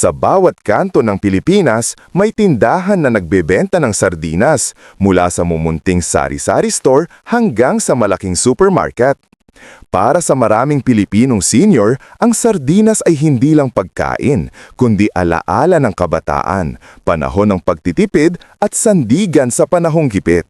Sa bawat kanto ng Pilipinas, may tindahan na nagbebenta ng sardinas mula sa mumunting sari-sari store hanggang sa malaking supermarket. Para sa maraming Pilipinong senior, ang sardinas ay hindi lang pagkain, kundi alaala ng kabataan, panahon ng pagtitipid at sandigan sa panahong gipit.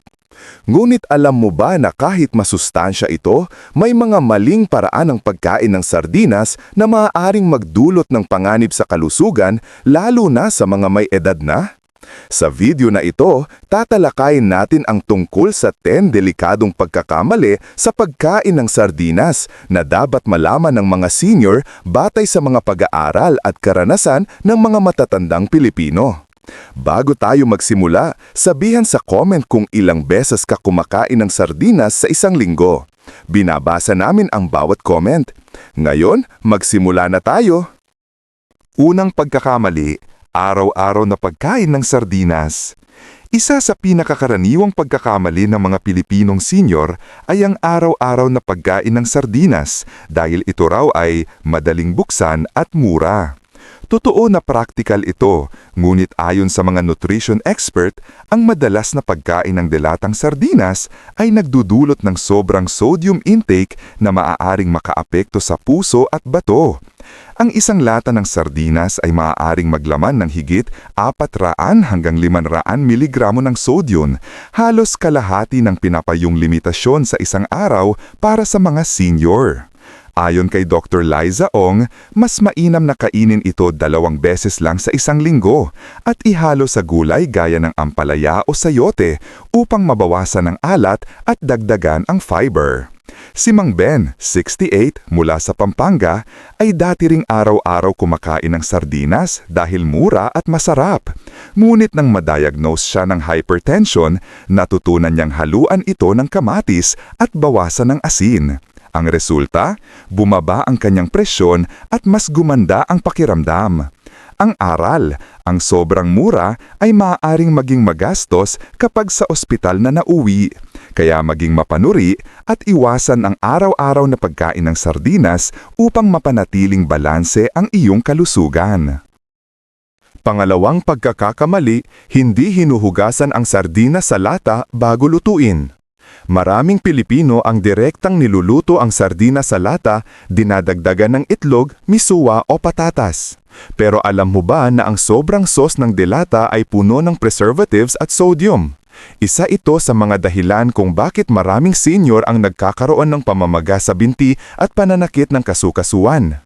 Ngunit alam mo ba na kahit masustansya ito, may mga maling paraan ng pagkain ng sardinas na maaaring magdulot ng panganib sa kalusugan lalo na sa mga may edad na? Sa video na ito, tatalakayin natin ang tungkol sa 10 delikadong pagkakamali sa pagkain ng sardinas na dapat malaman ng mga senior batay sa mga pag-aaral at karanasan ng mga matatandang Pilipino. Bago tayo magsimula, sabihan sa comment kung ilang beses ka kumakain ng sardinas sa isang linggo. Binabasa namin ang bawat comment. Ngayon, magsimula na tayo. Unang pagkakamali, araw-araw na pagkain ng sardinas. Isa sa pinakakaraniwang pagkakamali ng mga Pilipinong senior ay ang araw-araw na pagkain ng sardinas dahil ito raw ay madaling buksan at mura. Totoo na practical ito, ngunit ayon sa mga nutrition expert, ang madalas na pagkain ng delatang sardinas ay nagdudulot ng sobrang sodium intake na maaaring makaapekto sa puso at bato. Ang isang lata ng sardinas ay maaaring maglaman ng higit 400 hanggang 500 miligramo ng sodium, halos kalahati ng pinapayong limitasyon sa isang araw para sa mga senior. Ayon kay Dr. Liza Ong, mas mainam na kainin ito dalawang beses lang sa isang linggo at ihalo sa gulay gaya ng ampalaya o sayote upang mabawasan ang alat at dagdagan ang fiber. Si Mang Ben, 68, mula sa Pampanga, ay dati ring araw-araw kumakain ng sardinas dahil mura at masarap. Ngunit nang madiagnose siya ng hypertension, natutunan niyang haluan ito ng kamatis at bawasan ng asin. Ang resulta, bumaba ang kanyang presyon at mas gumanda ang pakiramdam. Ang aral, ang sobrang mura ay maaaring maging magastos kapag sa ospital na nauwi. Kaya maging mapanuri at iwasan ang araw-araw na pagkain ng sardinas upang mapanatiling balanse ang iyong kalusugan. Pangalawang pagkakakamali, hindi hinuhugasan ang sardinas sa lata bago lutuin. Maraming Pilipino ang direktang niluluto ang sardinas sa lata, dinadagdagan ng itlog, misuwa o patatas. Pero alam mo ba na ang sobrang sauce ng delata ay puno ng preservatives at sodium? Isa ito sa mga dahilan kung bakit maraming senior ang nagkakaroon ng pamamaga sa binti at pananakit ng kasukasuan.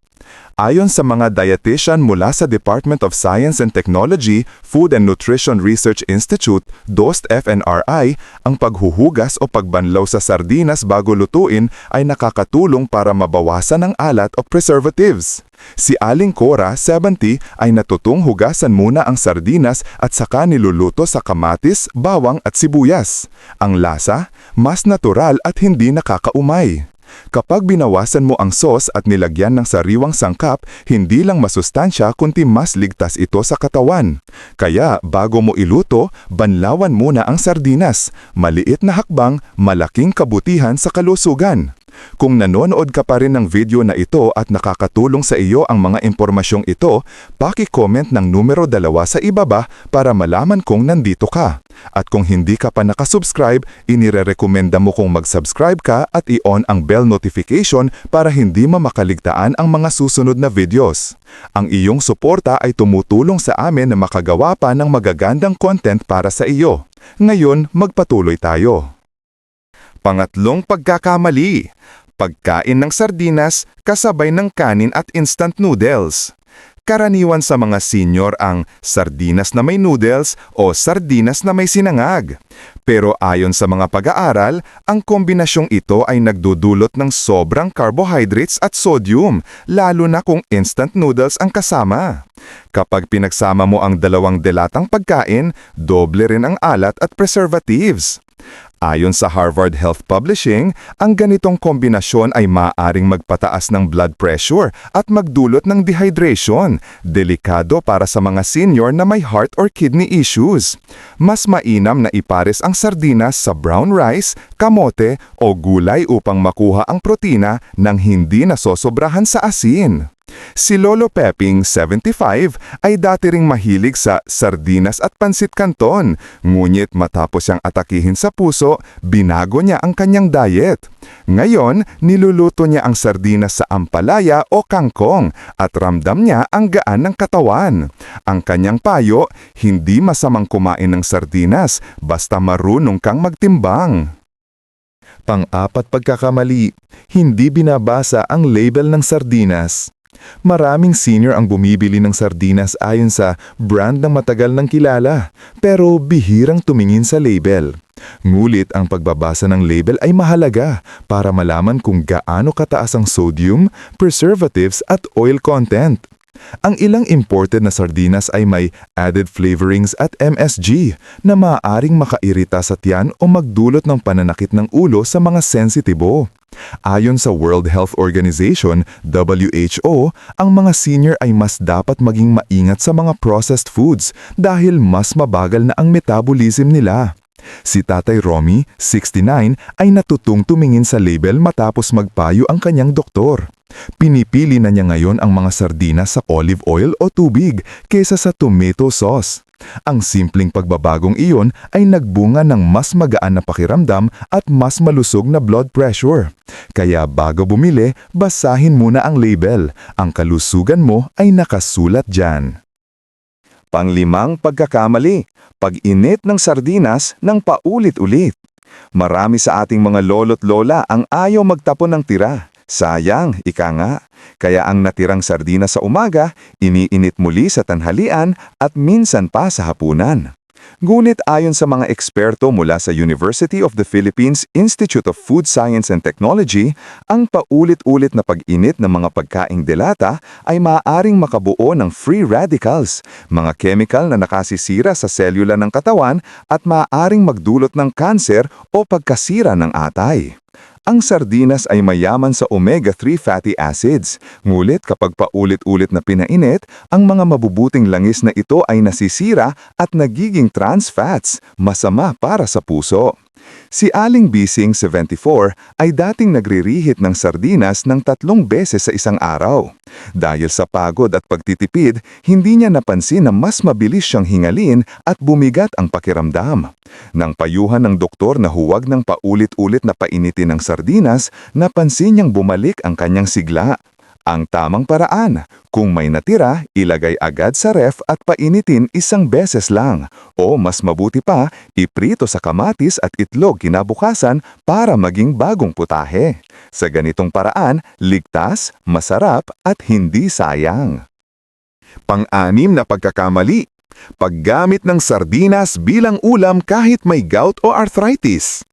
Ayon sa mga dietitian mula sa Department of Science and Technology, Food and Nutrition Research Institute, DOST FNRI, ang paghuhugas o pagbanlaw sa sardinas bago lutuin ay nakakatulong para mabawasan ang alat o preservatives. Si Aling Cora, 70, ay natutong hugasan muna ang sardinas at saka niluluto sa kamatis, bawang at sibuyas. Ang lasa, mas natural at hindi nakakaumay. Kapag binawasan mo ang sauce at nilagyan ng sariwang sangkap, hindi lang masustansya kundi mas ligtas ito sa katawan. Kaya bago mo iluto, banlawan muna ang sardinas. Maliit na hakbang, malaking kabutihan sa kalusugan. Kung nanonood ka pa rin ng video na ito at nakakatulong sa iyo ang mga impormasyong ito, paki-comment ng numero dalawa sa ibaba para malaman kung nandito ka. At kung hindi ka pa nakasubscribe, inirerekomenda mo kung mag-subscribe ka at i-on ang bell notification para hindi mamakaligtaan ang mga susunod na videos. Ang iyong suporta ay tumutulong sa amin na makagawa pa ng magagandang content para sa iyo. Ngayon, magpatuloy tayo. Pangatlong pagkakamali. Pagkain ng sardinas kasabay ng kanin at instant noodles. Karaniwan sa mga senior ang sardinas na may noodles o sardinas na may sinangag. Pero ayon sa mga pag-aaral, ang kombinasyong ito ay nagdudulot ng sobrang carbohydrates at sodium, lalo na kung instant noodles ang kasama. Kapag pinagsama mo ang dalawang delatang pagkain, doble rin ang alat at preservatives. Ayon sa Harvard Health Publishing, ang ganitong kombinasyon ay maaaring magpataas ng blood pressure at magdulot ng dehydration, delikado para sa mga senior na may heart or kidney issues. Mas mainam na ipares ang sardinas sa brown rice, kamote o gulay upang makuha ang protina nang hindi nasosobrahan sa asin. Si Lolo Peping, 75, ay dati ring mahilig sa sardinas at pansit canton. Ngunit matapos siyang atakihin sa puso, binago niya ang kanyang diet. Ngayon, niluluto niya ang sardinas sa ampalaya o kangkong at ramdam niya ang gaan ng katawan. Ang kanyang payo, hindi masamang kumain ng sardinas basta marunong kang magtimbang. Pang-apat pagkakamali, hindi binabasa ang label ng sardinas. Maraming senior ang bumibili ng sardinas ayon sa brand na matagal ng kilala, pero bihirang tumingin sa label. Ngulit ang pagbabasa ng label ay mahalaga para malaman kung gaano kataas ang sodium, preservatives at oil content. Ang ilang imported na sardinas ay may added flavorings at MSG na maaaring makairita sa tiyan o magdulot ng pananakit ng ulo sa mga sensitibo. Ayon sa World Health Organization, WHO, ang mga senior ay mas dapat maging maingat sa mga processed foods dahil mas mabagal na ang metabolism nila. Si Tatay Romy, 69, ay natutong tumingin sa label matapos magpayo ang kanyang doktor. Pinipili na niya ngayon ang mga sardinas sa olive oil o tubig kaysa sa tomato sauce. Ang simpleng pagbabagong iyon ay nagbunga ng mas magaan na pakiramdam at mas malusog na blood pressure. Kaya bago bumili, basahin muna ang label. Ang kalusugan mo ay nakasulat dyan. Panglimang pagkakamali, pag-init ng sardinas ng paulit-ulit. Marami sa ating mga lolo't lola ang ayaw magtapon ng tira. Sayang, ika nga. Kaya ang natirang sardinas sa umaga, iniinit muli sa tanghalian at minsan pa sa hapunan. Ngunit ayon sa mga eksperto mula sa University of the Philippines Institute of Food Science and Technology, ang paulit-ulit na pag-init ng mga pagkaing delata ay maaaring makabuo ng free radicals, mga chemical na nakasisira sa selula ng katawan at maaaring magdulot ng kanser o pagkasira ng atay. Ang sardinas ay mayaman sa omega-3 fatty acids, ngulit kapag paulit-ulit na pinainit, ang mga mabubuting langis na ito ay nasisira at nagiging trans fats, masama para sa puso. Si Aling Bising, 74, ay dating nagririhit ng sardinas ng tatlong beses sa isang araw. Dahil sa pagod at pagtitipid, hindi niya napansin na mas mabilis siyang hingalin at bumigat ang pakiramdam. Nang payuhan ng doktor na huwag ng paulit-ulit na painitin ng sardinas, napansin niyang bumalik ang kanyang sigla. Ang tamang paraan, kung may natira, ilagay agad sa ref at painitin isang beses lang. O mas mabuti pa, iprito sa kamatis at itlog kinabukasan para maging bagong putahe. Sa ganitong paraan, ligtas, masarap at hindi sayang. Pang-anim na pagkakamali, paggamit ng sardinas bilang ulam kahit may gout o arthritis.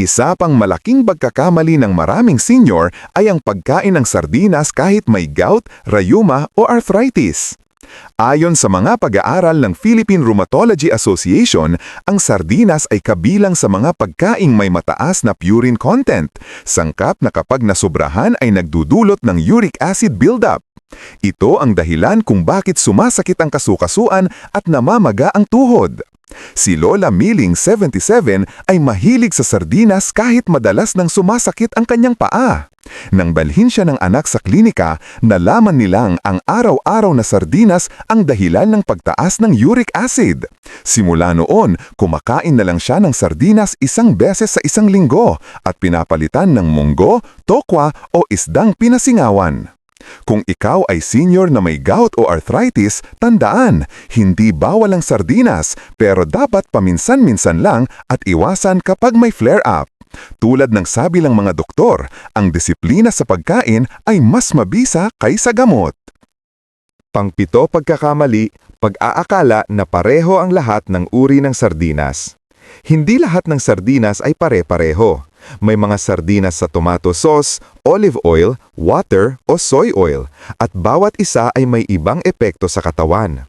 Isa pang malaking pagkakamali ng maraming senior ay ang pagkain ng sardinas kahit may gout, rayuma o arthritis. Ayon sa mga pag-aaral ng Philippine Rheumatology Association, ang sardinas ay kabilang sa mga pagkaing may mataas na purine content, sangkap na kapag nasobrahan ay nagdudulot ng uric acid buildup. Ito ang dahilan kung bakit sumasakit ang kasukasuan at namamaga ang tuhod. Si Lola Milling, 77, ay mahilig sa sardinas kahit madalas nang sumasakit ang kanyang paa. Nang balhin siya ng anak sa klinika, nalaman nilang ang araw-araw na sardinas ang dahilan ng pagtaas ng uric acid. Simula noon, kumakain na lang siya ng sardinas isang beses sa isang linggo at pinapalitan ng munggo, tokwa o isdang pinasingawan. Kung ikaw ay senior na may gout o arthritis, tandaan, hindi bawal ang sardinas pero dapat paminsan-minsan lang at iwasan kapag may flare-up. Tulad ng sabi ng mga doktor, ang disiplina sa pagkain ay mas mabisa kaysa gamot. Pangpito pagkakamali, pag-aakala na pareho ang lahat ng uri ng sardinas. Hindi lahat ng sardinas ay pare-pareho. May mga sardinas sa tomato sauce, olive oil, water o soy oil at bawat isa ay may ibang epekto sa katawan.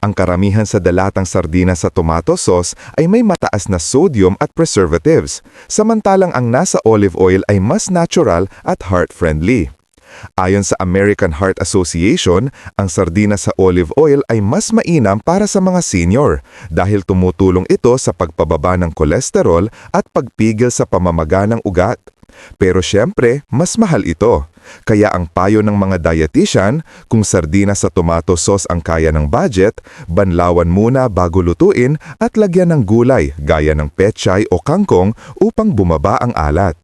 Ang karamihan sa dalatang sardinas sa tomato sauce ay may mataas na sodium at preservatives, samantalang ang nasa olive oil ay mas natural at heart-friendly. Ayon sa American Heart Association, ang sardinas sa olive oil ay mas mainam para sa mga senior dahil tumutulong ito sa pagpababa ng kolesterol at pagpigil sa pamamaga ng ugat. Pero syempre, mas mahal ito. Kaya ang payo ng mga dietitian, kung sardinas sa tomato sauce ang kaya ng budget, banlawan muna bago lutuin at lagyan ng gulay gaya ng pechay o kangkong upang bumaba ang alat.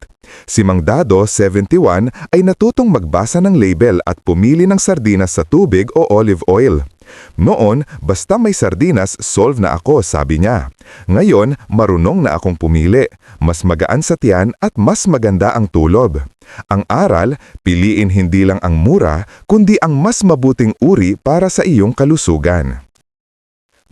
Si Mang Dado, 71, ay natutong magbasa ng label at pumili ng sardinas sa tubig o olive oil. Noon, basta may sardinas, solve na ako, sabi niya. Ngayon, marunong na akong pumili. Mas magaan sa tiyan at mas maganda ang tulob. Ang aral, piliin hindi lang ang mura, kundi ang mas mabuting uri para sa iyong kalusugan.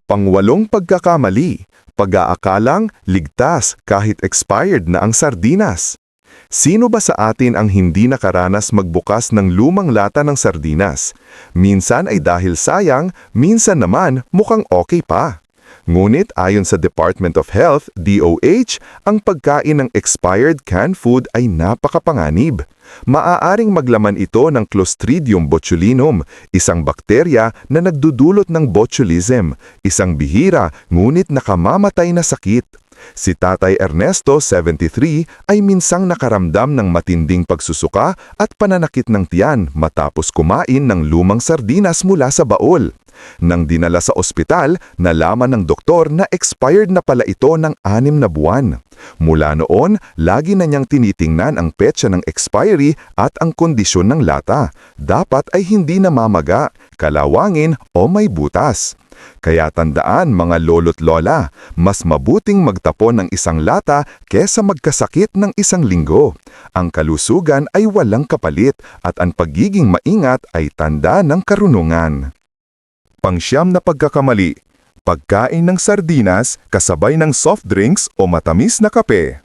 Pangwalong pagkakamali, pag-aakalang ligtas kahit expired na ang sardinas. Sino ba sa atin ang hindi nakaranas magbukas ng lumang lata ng sardinas? Minsan ay dahil sayang, minsan naman mukhang okay pa. Ngunit ayon sa Department of Health, DOH, ang pagkain ng expired canned food ay napakapanganib. Maaaring maglaman ito ng Clostridium botulinum, isang bakterya na nagdudulot ng botulism, isang bihira ngunit nakamamatay na sakit. Si Tatay Ernesto, 73, ay minsang nakaramdam ng matinding pagsusuka at pananakit ng tiyan matapos kumain ng lumang sardinas mula sa baol. Nang dinala sa ospital, nalaman ng doktor na expired na pala ito ng anim na buwan. Mula noon, lagi na niyang tinitingnan ang petsa ng expiry at ang kondisyon ng lata. Dapat ay hindi namamaga, kalawangin o may butas. Kaya tandaan mga lolo't lola, mas mabuting magtapon ng isang lata kesa magkasakit ng isang linggo. Ang kalusugan ay walang kapalit at ang pagiging maingat ay tanda ng karunungan. Pangsyam na pagkakamali, pagkain ng sardinas kasabay ng soft drinks o matamis na kape.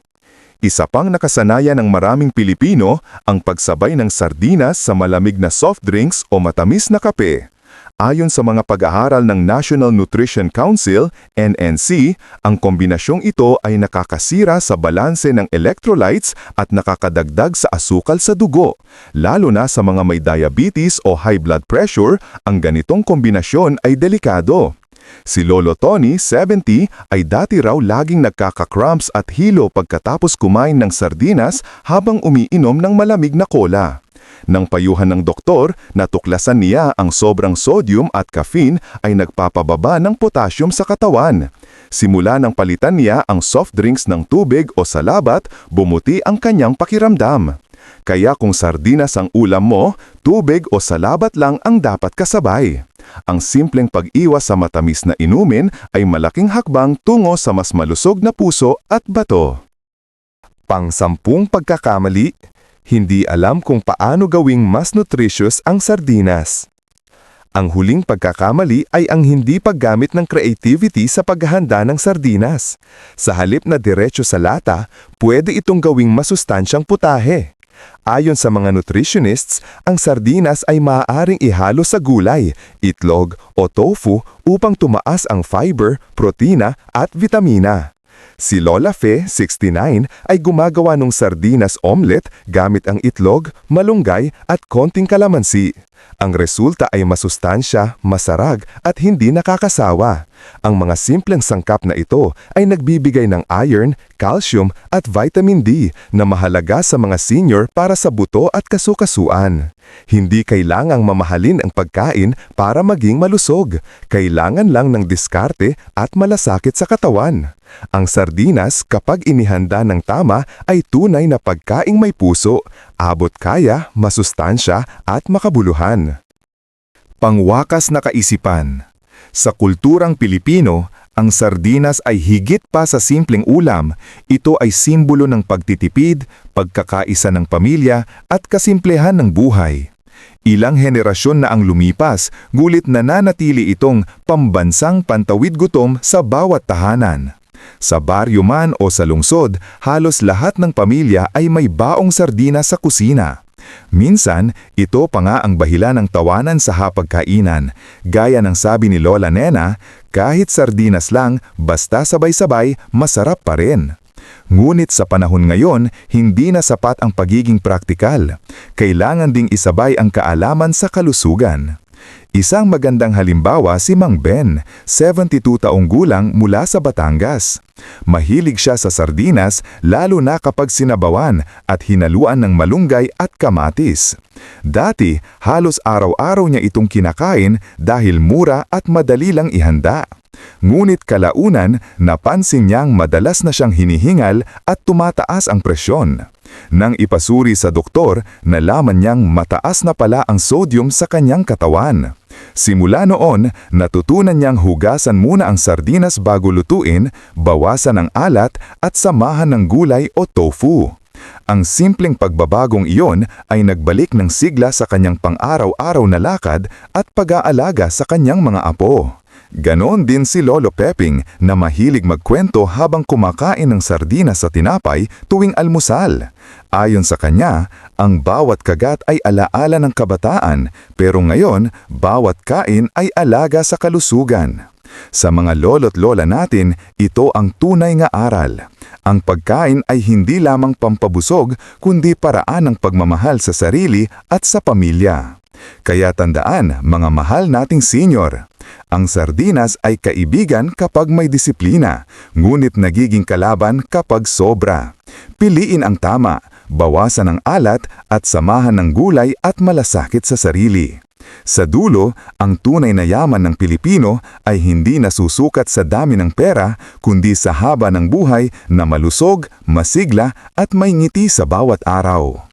Isa pang nakasanayan ng maraming Pilipino ang pagsabay ng sardinas sa malamig na soft drinks o matamis na kape. Ayon sa mga pag-aaral ng National Nutrition Council, NNC, ang kombinasyong ito ay nakakasira sa balanse ng electrolytes at nakakadagdag sa asukal sa dugo. Lalo na sa mga may diabetes o high blood pressure, ang ganitong kombinasyon ay delikado. Si Lolo Tony, 70, ay dati raw laging nagkaka-cramps at hilo pagkatapos kumain ng sardinas habang umiinom ng malamig na cola. Nang payuhan ng doktor, natuklasan niya ang sobrang sodium at caffeine ay nagpapababa ng potassium sa katawan. Simula nang palitan niya ang soft drinks ng tubig o salabat, bumuti ang kanyang pakiramdam. Kaya kung sardinas ang ulam mo, tubig o salabat lang ang dapat kasabay. Ang simpleng pag-iwas sa matamis na inumin ay malaking hakbang tungo sa mas malusog na puso at bato. Pang-sampung pagkakamali, hindi alam kung paano gawing mas nutritious ang sardinas. Ang huling pagkakamali ay ang hindi paggamit ng creativity sa paghahanda ng sardinas. Sa halip na diretso sa lata, pwede itong gawing masustansyang putahe. Ayon sa mga nutritionists, ang sardinas ay maaaring ihalo sa gulay, itlog o tofu upang tumaas ang fiber, protina at vitamina. Si Lola Fe, 69, ay gumagawa ng sardinas omelet gamit ang itlog, malunggay at konting kalamansi. Ang resulta ay masustansya, masarag at hindi nakakasawa. Ang mga simpleng sangkap na ito ay nagbibigay ng iron, calcium at vitamin D na mahalaga sa mga senior para sa buto at kasukasuan. Hindi kailangang mamahalin ang pagkain para maging malusog. Kailangan lang ng diskarte at malasakit sa katawan. Ang sardinas kapag inihanda ng tama ay tunay na pagkaing may puso, abot kaya, masustansya at makabuluhan. Pangwakas na kaisipan Sa kulturang Pilipino, ang sardinas ay higit pa sa simpleng ulam. Ito ay simbolo ng pagtitipid, pagkakaisa ng pamilya at kasimplehan ng buhay. Ilang henerasyon na ang lumipas, gulit nananatili itong pambansang pantawid gutom sa bawat tahanan. Sa baryo man o sa lungsod, halos lahat ng pamilya ay may baong sardinas sa kusina. Minsan, ito pa nga ang bahila ng tawanan sa hapagkainan. Gaya ng sabi ni Lola Nena, kahit sardinas lang, basta sabay-sabay, masarap pa rin. Ngunit sa panahon ngayon, hindi na sapat ang pagiging praktikal. Kailangan ding isabay ang kaalaman sa kalusugan. Isang magandang halimbawa si Mang Ben, 72 taong gulang mula sa Batangas. Mahilig siya sa sardinas lalo na kapag sinabawan at hinaluan ng malunggay at kamatis. Dati, halos araw-araw niya itong kinakain dahil mura at madali lang ihanda. Ngunit kalaunan, napansin niyang madalas na siyang hinihingal at tumataas ang presyon. Nang ipasuri sa doktor, nalaman niyang mataas na pala ang sodium sa kanyang katawan. Simula noon, natutunan niyang hugasan muna ang sardinas bago lutuin, bawasan ang alat at samahan ng gulay o tofu. Ang simpleng pagbabagong iyon ay nagbalik ng sigla sa kanyang pang-araw-araw na lakad at pag-aalaga sa kanyang mga apo. Ganon din si Lolo Peping na mahilig magkwento habang kumakain ng sardinas sa tinapay tuwing almusal. Ayon sa kanya, ang bawat kagat ay alaala ng kabataan pero ngayon, bawat kain ay alaga sa kalusugan. Sa mga lolo't lola natin, ito ang tunay nga aral. Ang pagkain ay hindi lamang pampabusog kundi paraan ng pagmamahal sa sarili at sa pamilya. Kaya tandaan, mga mahal nating senior, ang sardinas ay kaibigan kapag may disiplina, ngunit nagiging kalaban kapag sobra. Piliin ang tama, bawasan ang alat at samahan ng gulay at malasakit sa sarili. Sa dulo, ang tunay na yaman ng Pilipino ay hindi nasusukat sa dami ng pera, kundi sa haba ng buhay na malusog, masigla at may ngiti sa bawat araw.